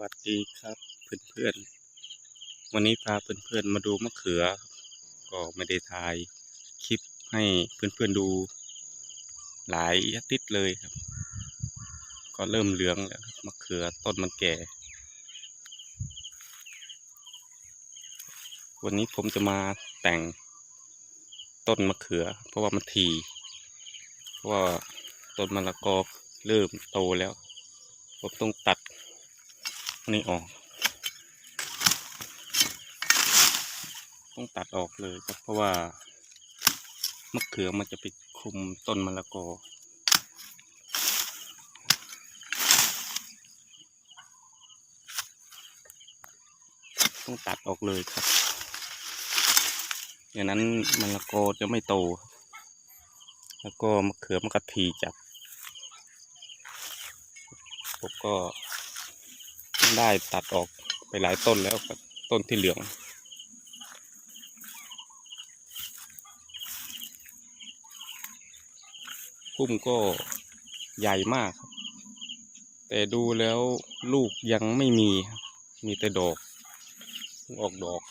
วัสดีครับเพื่อนๆ วันนี้พาเพื่อนๆมาดูมะเขือ ก็ไม่ได้ถ่ายคลิปให้เพื่อนๆดูหลายอาทิตย์เลยครับ ก็เริ่มเหลืองแล้วครับมะเขือต้นมันแก่ วันนี้ผมจะมาแต่งต้นมะเขือ เพราะว่ามันทีเพราะว่าต้นมะละกอเริ่มโตแล้ว ผมต้องตัด นนี่ออก ต้องตัดออกเลยครับเพราะว่ามะเขือมันจะไปคุมต้นมะละกอต้องตัดออกเลยครับ อย่างนั้นมะละกอจะไม่โต แล้วก็มะเขือมันก็ทีจัดผมก็ ได้ตัดออกไปหลายต้นแล้วครับต้นที่เหลือง พุ่มก็ใหญ่มาก แต่ดูแล้วลูกยังไม่มีมีแต่ดอกออกดอก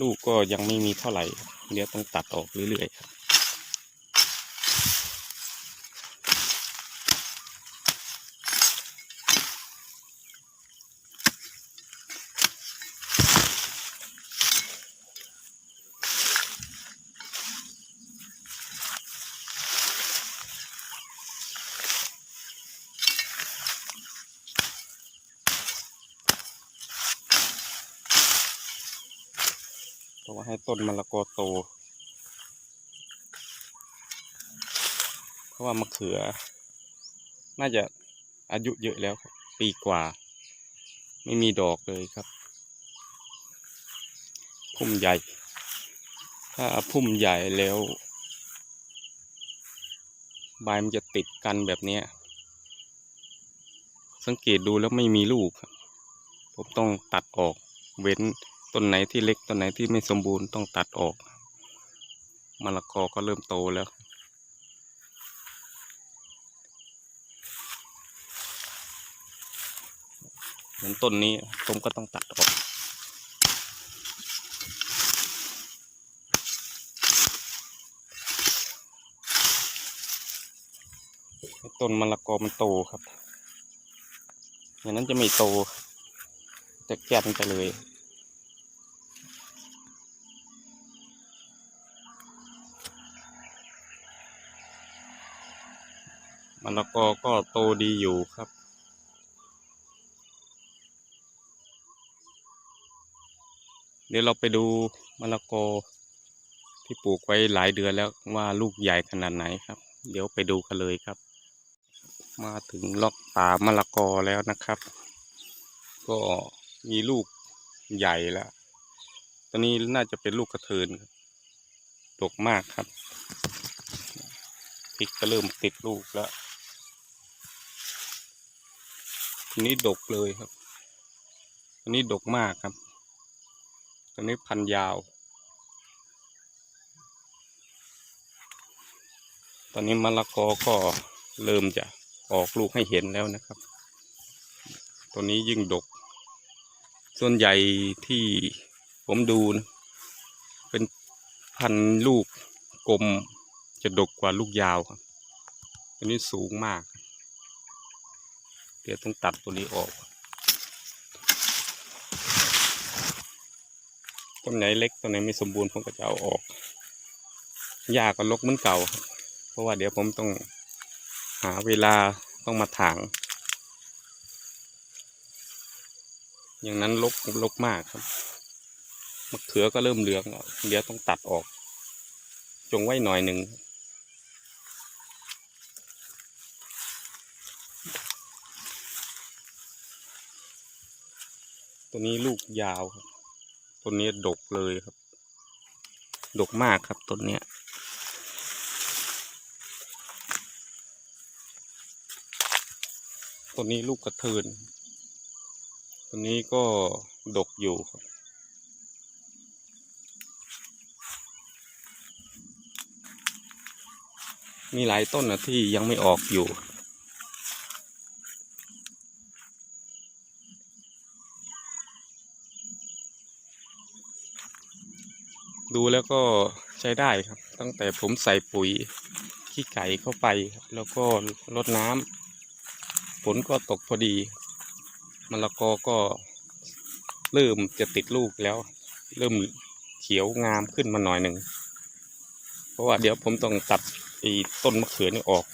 ลูกก็ยังไม่มีเท่าไหร่เดี๋ยวต้องตัดออกเรื่อยๆครับ ราะว่าให้ต้นมะละกอโต เพราะว่ามะเขือ น่าจะอายุเยอะแล้วปีกว่า ไม่มีดอกเลยครับ พุ่มใหญ่ ถ้าพุ่มใหญ่แล้ว ใบมันจะติดกันแบบนี้สังเกตดูแล้วไม่มีลูก ผมต้องตัดออกเว้น ต้นไหนที่เล็กต้นไหนที่ไม่สมบูรณ์ต้องตัดออกมะละกอก็เริ่มโตแล้ว เหมือนต้นนี้ผมก็ต้องตัดออกต้นมะละกอมันโตครับ อย่างนั้นจะไม่โต จะแก่นไปเลย มะละกอก็โตดีอยู่ครับ เดี๋ยวเราไปดูมะละกอที่ปลูกไว้หลายเดือนแล้วว่าลูกใหญ่ขนาดไหนครับ เดี๋ยวไปดูกันเลยครับ มาถึงล็อกป่ามะละกอแล้วนะครับ ก็มีลูกใหญ่แล้ว ตอนนี้น่าจะเป็นลูกกระเทินครับดกมากครับพริกก็เริ่มติดลูกแล้ว ทีนี้ดกเลยครับตัวนี้ดกมากครับตัวนี้พันยาว ตอนนี้มะละกอก็เริ่มจะออกลูกให้เห็นแล้วนะครับ ตัวนี้ยิ่งดก ส่วนใหญ่ที่ผมดูนะเป็นพันลูกกลมจะดกกว่าลูกยาวครับตัวนี้สูงมาก เดี๋ยวต้องตัดตัวนี้ออก ต้นไหนเล็กต้นไหนไม่สมบูรณ์ผมก็จะเอาออกหญ้าก็ลกเหมือนเก่า เพราะว่าเดี๋ยวผมต้องหาเวลาต้องมาถาง อย่างนั้นลกลกมากครับมะเขือก็เริ่มเหลืองแล้วเดี๋ยวต้องตัดออก จงไว้หน่อยหนึ่ง ตัวนี้ลูกยาวครับต้นนี้ดกเลยครับ ดกมากครับต้นเนี้ยต้นนี้ลูกกระเทินต้นนี้ก็ดกอยู่ครับมีหลายต้นนะที่ยังไม่ออกอยู่ ดูแล้วก็ใช้ได้ครับ ตั้งแต่ผมใส่ปุ๋ยขี้ไก่เข้าไป แล้วก็รดน้ำฝนก็ตกพอดีมะละกอก็เริ่มจะติดลูกแล้ว เริ่มเขียวงามขึ้นมาหน่อยหนึ่ง เพราะว่าเดี๋ยวผมต้องตัดไอ้ต้นมะเขือนี่ออก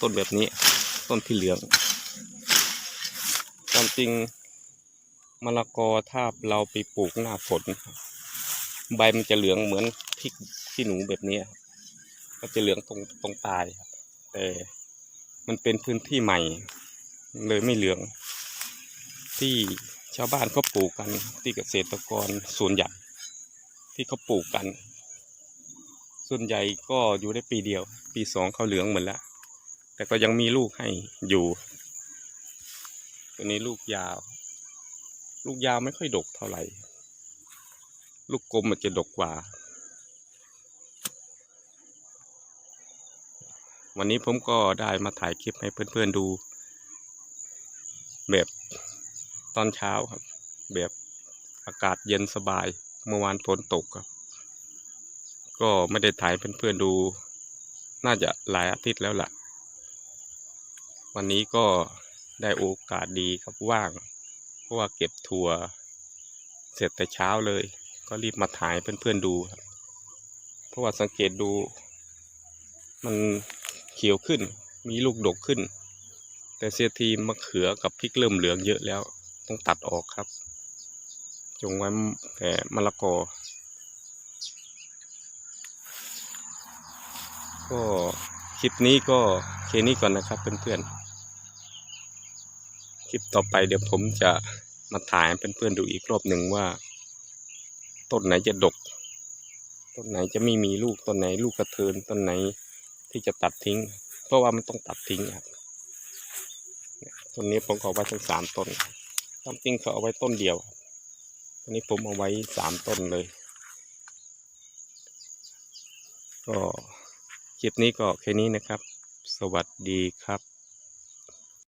ต้นแบบนี้ ต้นที่เหลืองความจริงมะละกอถ้าเราไปปลูกหน้าฝน ใบมันจะเหลืองเหมือนพริกขี้หนูแบบนี้ครับก็จะเหลืองตรงตรงปลายครับ แต่มันเป็นพื้นที่ใหม่ เลยไม่เหลือง ที่ชาวบ้านเขาปลูกกันที่เกษตรกรส่วนใหญ่ที่เขาปลูกกัน ส่วนใหญ่ก็อยู่ได้ปีเดียว ปีสองเขาเหลืองหมดแล้ว แต่ก็ยังมีลูกให้อยู่ ตัวนี้ลูกยาว ลูกยาวไม่ค่อยดกเท่าไหร่ ลูกกลมมันจะดกกว่า วันนี้ผมก็ได้มาถ่ายคลิปให้เพื่อนๆดู แบบตอนเช้าครับ แบบอากาศเย็นสบายเมื่อวานฝนตกครับ ก็ไม่ได้ถ่ายเพื่อนๆดู น่าจะหลายอาทิตย์แล้วล่ะ วันนี้ก็ได้โอกาสดีครับว่าง เพราะว่าเก็บถั่วเสร็จแต่เช้าเลย ก็รีบมาถ่ายเพื่อนๆดูครับเพราะว่าสังเกตดู มันเขียวขึ้น มีลูกดกขึ้น แต่เสียทีมะเขือกับพริกเริ่มเหลืองเยอะแล้ว ต้องตัดออกครับ จงไว้แต่มะละกอ ก็คลิปนี้ก็แค่นี้ก่อนนะครับเพื่อนๆ คลิปต่อไปเดี๋ยวผมจะมาถ่ายเพื่อนๆดูอีกรอบหนึ่งว่า ต้นไหนจะดก ต้นไหนจะไม่มีลูก ต้นไหนลูกกระเทิน ต้นไหนที่จะตัดทิ้ง เพราะว่ามันต้องตัดทิ้งครับต้นนี้ผมขอไว้ทั้งสามต้นความจริงเขาเอาไว้ต้นเดียวครับต้นนี้ผมเอาไว้สามต้นเลย ก็คลิปนี้ก็แค่นี้นะครับ สวัสดีครับ